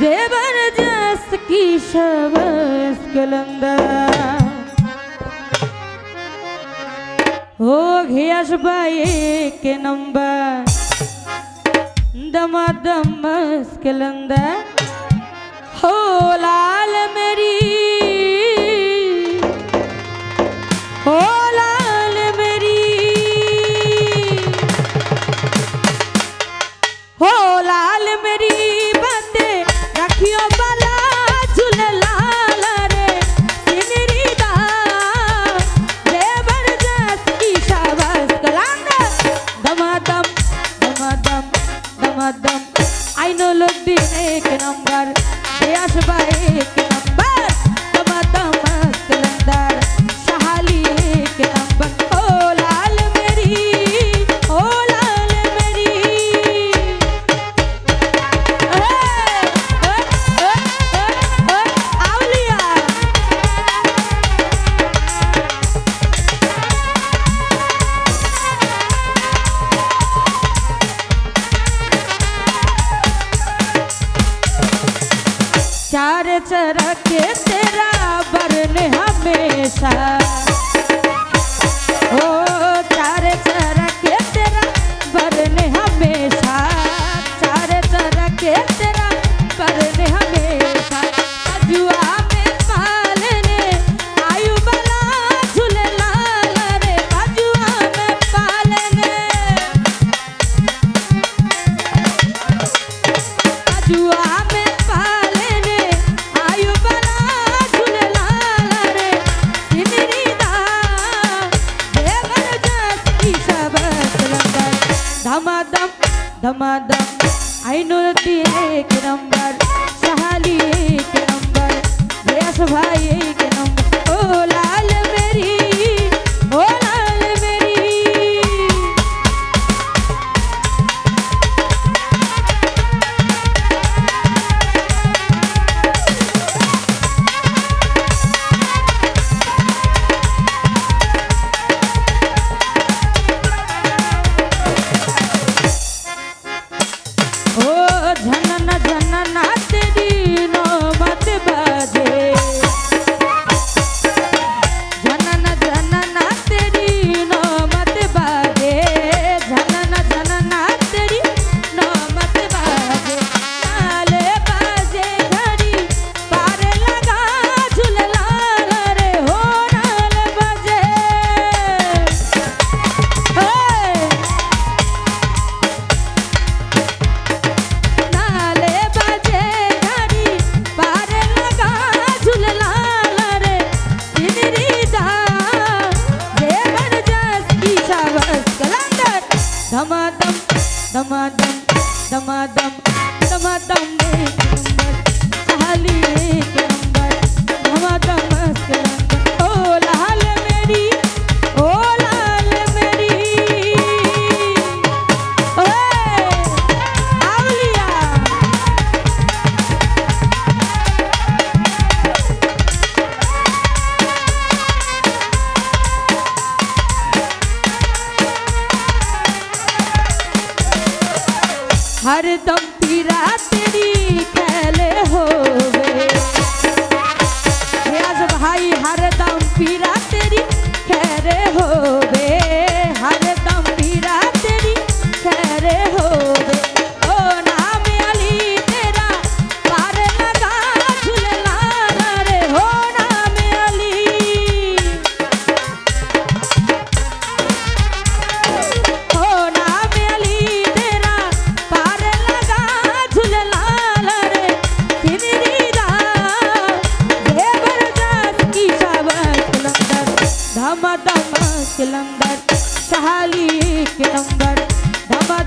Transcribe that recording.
जबरदस्त की शबस कलंदा हो घियास भाई के नंबर दमा दमस कलंदा हो लाल मेरी মাধ্যম। আইনল দিনে এক নম্বর। দেয়াস বা এক নম্বর। चार चरखे तेरा बरन हमेशा। ओ ধমাদম ধমাদম আইনুর দিয়ে এক নম্বর সাহালি এক নম্বর ব্যাস ভাই এক dama dam dama dam dama dam dama dam हरदम पीरा एक नंबर सहाली के नंबर धमा